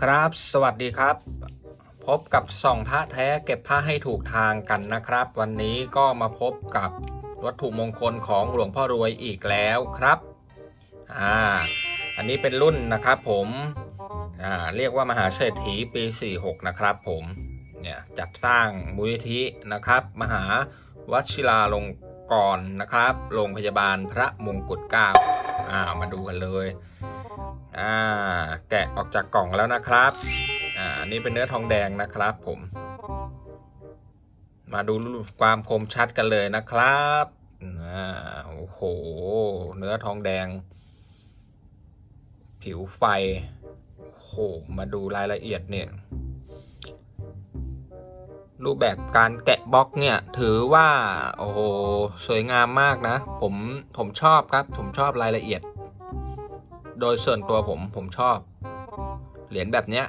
ครับ สวัสดีครับ พบกับส่องพระแท้เก็บผ้าให้ถูกทางกันนะครับ วันนี้ก็มาพบกับวัตถุมงคลของหลวงพ่อรวยอีกแล้วครับอ่าอันนี้เป็นรุ่นนะครับผมอ่าเรียกว่ามหาเศรษฐีปี 46 นะครับผมเนี่ยจัดสร้างมูลนิธินะครับ มหาวชิราลงกรณ์นะครับ โรงพยาบาลพระมงกุฎเกล้าอ่ามาดูกันเลย อ่าแกะออกจากกล่องแล้วนะครับ อ่าอันนี้เป็นเนื้อทองแดงนะครับผม มาดูความคมชัดกันเลยนะครับอ่าโอ้โห เนื้อทองแดง ผิวไฟโอ้โหมาดูรายละเอียดเนี่ยรูปแบบการแกะบล็อกเนี่ยถือว่า โอ้โห สวยงามมากนะ ผมผมชอบครับ ผมชอบรายละเอียด โดยส่วนตัวผมผมชอบ เหรียญแบบเนี้ย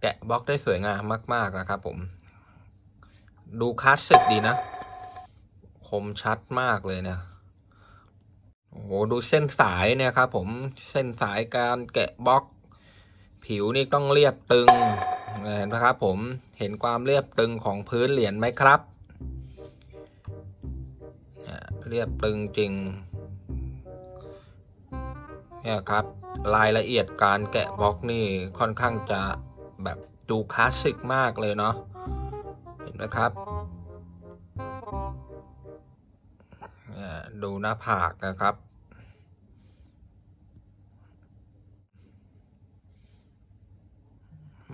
แกะบล็อกได้สวยงามมาก ๆ นะครับผม ดูคลาสสิกดีนะ คมชัดมากเลยเนี่ยโอ้โหดูเส้นสายเนี่ยครับผมเส้นสายการแกะบล็อก ผิวนี่ต้องเรียบตึงเห็นนะครับผมเห็นความเรียบตึงของพื้นเหรียญไหมครับเนี่ยเรียบตึงจริง เนี่ยครับรายละเอียดการแกะบล็อกนี่ค่อนข้างจะแบบดูคลาสสิกมากเลยเนาะเห็นไหมครับนี่ดูหน้าผากนะครับ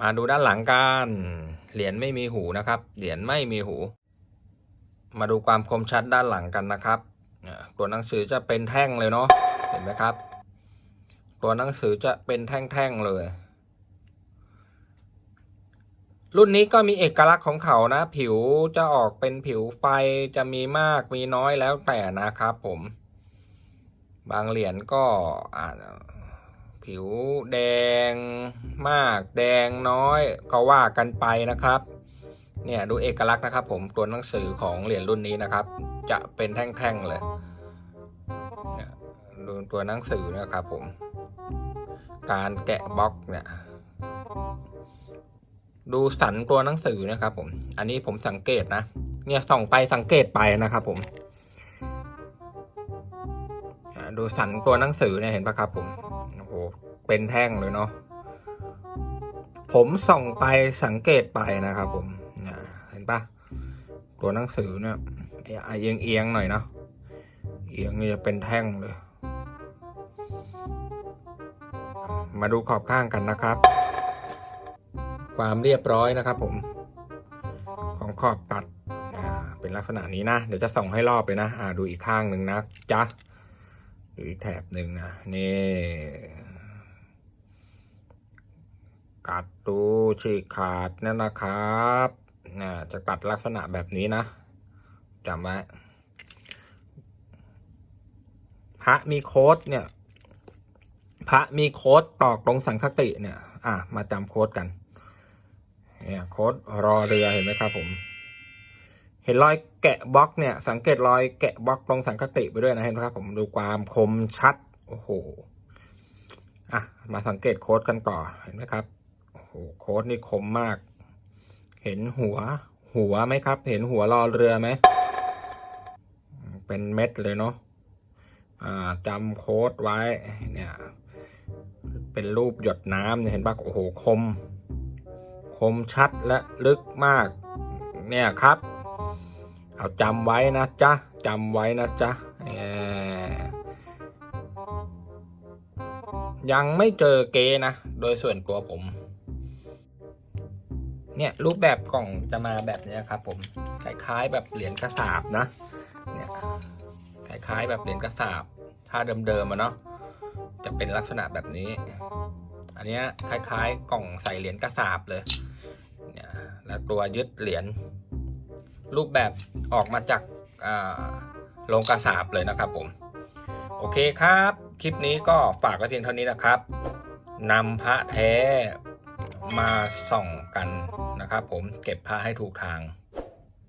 มาดูด้านหลังกันเหรียญไม่มีหูนะครับ เหรียญไม่มีหู มาดูความคมชัดด้านหลังกันนะครับตัวหนังสือจะเป็นแท่งเลยเนาะเห็นไหมครับ ตัวหนังสือจะเป็นแท่งๆเลย รุ่นนี้ก็มีเอกลักษณ์ของเขานะ ผิวจะออกเป็นผิวไฟจะมีมากมีน้อยแล้วแต่นะครับผม บางเหรียญก็ผิวแดงมากแดงน้อยก็ว่ากันไปนะครับ เนี่ยดูเอกลักษณ์นะครับ ผมตัวหนังสือของเหรียญรุ่นนี้นะครับ จะเป็นแท่งๆเลยเนี่ยดูตัวหนังสือนะครับผม การแกะบล็อกเนี่ยดูสันตัวหนังสือนะครับผม อันนี้ผมสังเกตนะ เนี่ยส่องไปสังเกตไปนะครับผม ดูสันตัวหนังสือเนี่ยเห็นปะครับผม โอ้โห เป็นแท่งเลยเนาะ ผมส่องไปสังเกตไปนะครับผม เห็นปะตัวหนังสือเนี่ยเอียงเอียงหน่อยเนาะ เอียงนี่จะเป็นแท่งเลย มาดูขอบข้างกันนะครับ ความเรียบร้อยนะครับ ผม ของขอบตัดเป็นลักษณะนี้นะ เดี๋ยวจะส่องให้รอบเลยนะอ่าดูอีกข้างหนึ่งนะจ๊ะดูอีกแถบหนึ่งนะนี่กัดดูฉีกขาดนั่นนะครับน่าจะตัดลักษณะแบบนี้นะจำไว้พระมีโค้ดเนี่ย พระมีโค้ดตอกตรงสังคติเนี่ย อะ มาจำโค้ดกัน เนี่ยโค้ดรอเรือเห็นไหมครับผม เห็นรอยแกะบล็อกเนี่ย สังเกตรอยแกะบล็อกตรงสังคติไปด้วยนะเห็นไหมครับผมดูความคมชัด โอ้โห อะ มาสังเกตโค้ดกันต่อเห็นไหมครับ โอ้โหโค้ดนี่คมมาก เห็นหัว หัวไหมครับ เห็นหัวรอเรือไหม เป็นเม็ดเลยเนาะอ่าจำโค้ดไว้เนี่ย เป็นรูปหยดน้ำเนี่ยเห็นปะโอ้โหคม คมชัดและลึกมาก เนี่ยครับ เอาจำไว้นะจ๊ะจำไว้นะจ๊ะยังไม่เจอเกนะ โดยส่วนตัวผม เนี่ยรูปแบบกล่องจะมาแบบนี้ครับผม คล้ายๆแบบเหรียญกระสาบนะ เนี่ย คล้ายๆแบบเหรียญกระสาบ ถ้าเดิมๆอะเนาะ จะเป็นลักษณะแบบนี้ อันนี้คล้ายๆ กล่องใส่เหรียญกระสาบเลยเนี่ยแล้วตัวยึดเหรียญรูปแบบออกมาจากาโรงกระสาบเลยนะครับผม โอเคครับ คลิปนี้ก็ฝากไว้เพียงเท่านี้นะครับนำพระแท้มาส่องกันนะครับผมเก็บพระให้ถูกทาง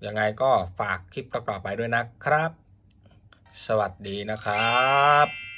ยังไงก็ฝากคลิปต่อๆไปด้วยนะครับ สวัสดีนะครับ